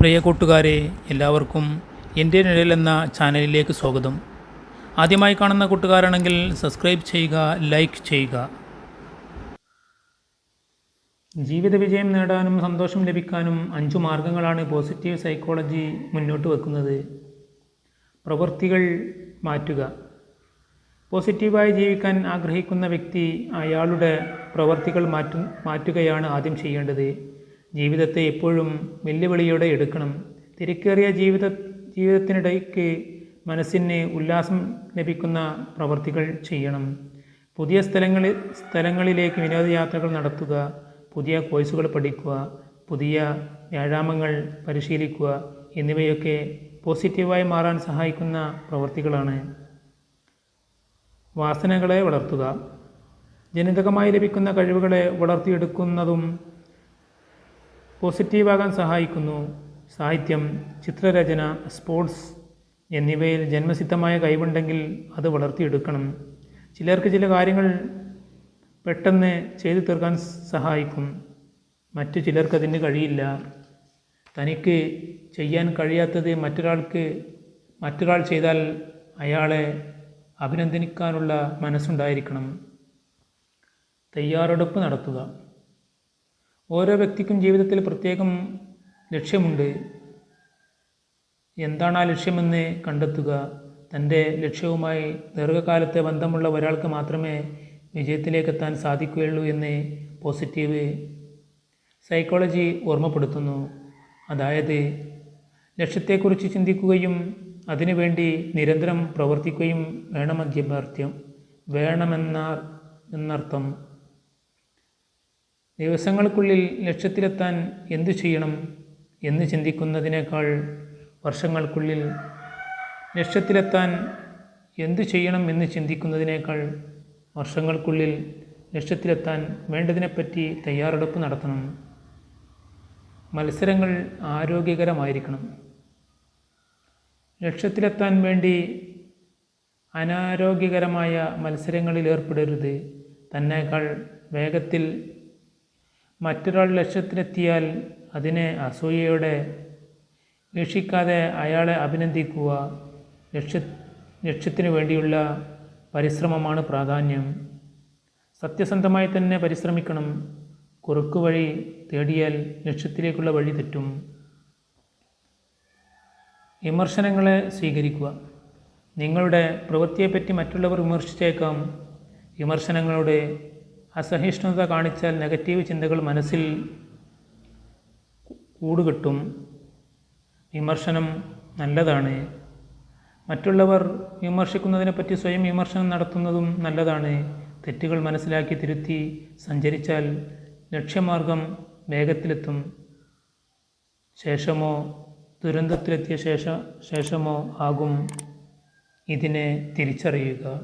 പ്രിയ കൂട്ടുകാരെ എല്ലാവർക്കും എന്റെ നിഴൽ എന്ന ചാനലിലേക്ക് സ്വാഗതം. ആദ്യമായി കാണുന്ന കൂട്ടുകാരാണെങ്കിൽ സബ്സ്ക്രൈബ് ചെയ്യുക ലൈക്ക് ചെയ്യുക. ജീവിത വിജയം നേടാനും സന്തോഷം ലഭിക്കാനും അഞ്ചു മാർഗങ്ങളാണ് പോസിറ്റീവ് സൈക്കോളജി മുന്നോട്ട് വെക്കുന്നത്. പ്രവൃത്തികൾ മാറ്റുക. പോസിറ്റീവായി ജീവിക്കാൻ ആഗ്രഹിക്കുന്ന വ്യക്തി അയാളുടെ പ്രവൃത്തികൾ മാറ്റു മാറ്റുകയാണ് ആദ്യം ചെയ്യേണ്ടത്. ജീവിതത്തെ എപ്പോഴും വെല്ലുവിളിയോടെ എടുക്കണം. തിരക്കേറിയ ജീവിത ജീവിതത്തിനിടയ്ക്ക് മനസ്സിന് ഉല്ലാസം ലഭിക്കുന്ന പ്രവർത്തികൾ ചെയ്യണം. പുതിയ സ്ഥലങ്ങളിൽ സ്ഥലങ്ങളിലേക്ക് വിനോദയാത്രകൾ നടത്തുക പുതിയ കോഴ്സുകൾ പഠിക്കുക പുതിയ വ്യായാമങ്ങൾ പരിശീലിക്കുക എന്നിവയൊക്കെ പോസിറ്റീവായി മാറാൻ സഹായിക്കുന്ന പ്രവർത്തികളാണ്. വാസനകളെ വളർത്തുക. ജനിതകമായി ലഭിക്കുന്ന കഴിവുകളെ വളർത്തിയെടുക്കുന്നതും പോസിറ്റീവാകാൻ സഹായിക്കുന്നു. സാഹിത്യം ചിത്രരചന സ്പോർട്സ് എന്നിവയിൽ ജന്മസിദ്ധമായ കഴിവുണ്ടെങ്കിൽ അത് വളർത്തിയെടുക്കണം. ചിലർക്ക് ചില കാര്യങ്ങൾ പെട്ടെന്ന് ചെയ്തു തീർക്കാൻ സഹായിക്കും. മറ്റു ചിലർക്ക് അതിന് കഴിയില്ല. തനിക്ക് ചെയ്യാൻ കഴിയാത്തത് മറ്റൊരാൾക്ക് മറ്റൊരാൾ ചെയ്താൽ അയാളെ അഭിനന്ദിക്കാനുള്ള മനസ്സുണ്ടായിരിക്കണം. തയ്യാറെടുപ്പ് നടത്തുക. ഓരോ വ്യക്തിക്കും ജീവിതത്തിൽ പ്രത്യേകം ലക്ഷ്യമുണ്ട്. എന്താണ് ആ ലക്ഷ്യമെന്ന് കണ്ടെത്തുക? തന്റെ ലക്ഷ്യവുമായി ദീർഘകാലത്തെ ബന്ധമുള്ള ഒരാൾക്ക് മാത്രമേ വിജയത്തിലേക്ക് എത്താൻ സാധിക്കുകയുള്ളൂ എന്ന് പോസിറ്റീവ് സൈക്കോളജി ഓർമ്മപ്പെടുത്തുന്നു. അതായത് ലക്ഷ്യത്തെക്കുറിച്ച് ചിന്തിക്കുകയും അതിനുവേണ്ടി നിരന്തരം പ്രവർത്തിക്കുകയും വേണമെന്നർത്ഥ്യം വേണമെന്ന എന്നർത്ഥം. ദിവസങ്ങൾക്കുള്ളിൽ ലക്ഷ്യത്തിലെത്താൻ എന്തു ചെയ്യണം എന്ന് ചിന്തിക്കുന്നതിനേക്കാൾ വർഷങ്ങൾക്കുള്ളിൽ ലക്ഷ്യത്തിലെത്താൻ എന്തു ചെയ്യണം എന്ന് ചിന്തിക്കുന്നതിനേക്കാൾ വർഷങ്ങൾക്കുള്ളിൽ ലക്ഷ്യത്തിലെത്താൻ വേണ്ടതിനെപ്പറ്റി തയ്യാറെടുപ്പ് നടത്തണം. മത്സരങ്ങൾ ആരോഗ്യകരമായിരിക്കണം. ലക്ഷ്യത്തിലെത്താൻ വേണ്ടി അനാരോഗ്യകരമായ മത്സരങ്ങളിൽ ഏർപ്പെടരുത്. തന്നേക്കാൾ വേഗത്തിൽ മറ്റൊരാൾ ലക്ഷ്യത്തിലെത്തിയാൽ അതിനെ അസൂയയോടെ വീക്ഷിക്കാതെ അയാളെ അഭിനന്ദിക്കുക ലക്ഷ്യ ലക്ഷ്യത്തിനു വേണ്ടിയുള്ള പരിശ്രമമാണ് പ്രാധാന്യം. സത്യസന്ധമായി തന്നെ പരിശ്രമിക്കണം. കുറുക്കു വഴി തേടിയാൽ ലക്ഷ്യത്തിലേക്കുള്ള വഴി തെറ്റും. വിമർശനങ്ങളെ സ്വീകരിക്കുക. നിങ്ങളുടെ പ്രവൃത്തിയെപ്പറ്റി മറ്റുള്ളവർ വിമർശിച്ചേക്കാം. വിമർശനങ്ങളുടെ അസഹിഷ്ണുത കാണിച്ചാൽ നെഗറ്റീവ് ചിന്തകൾ മനസ്സിൽ കൂടുകിട്ടും. വിമർശനം നല്ലതാണ്. മറ്റുള്ളവർ വിമർശിക്കുന്നതിനെപ്പറ്റി സ്വയം വിമർശനം നടത്തുന്നതും നല്ലതാണ്. തെറ്റുകൾ മനസ്സിലാക്കി തിരുത്തി സഞ്ചരിച്ചാൽ ലക്ഷ്യമാർഗം വേഗത്തിലെത്തും. ശേഷമോ ദുരന്തത്തിലെത്തിയ ശേഷ ശേഷമോ ആകും. ഇതിനെ തിരിച്ചറിയുക.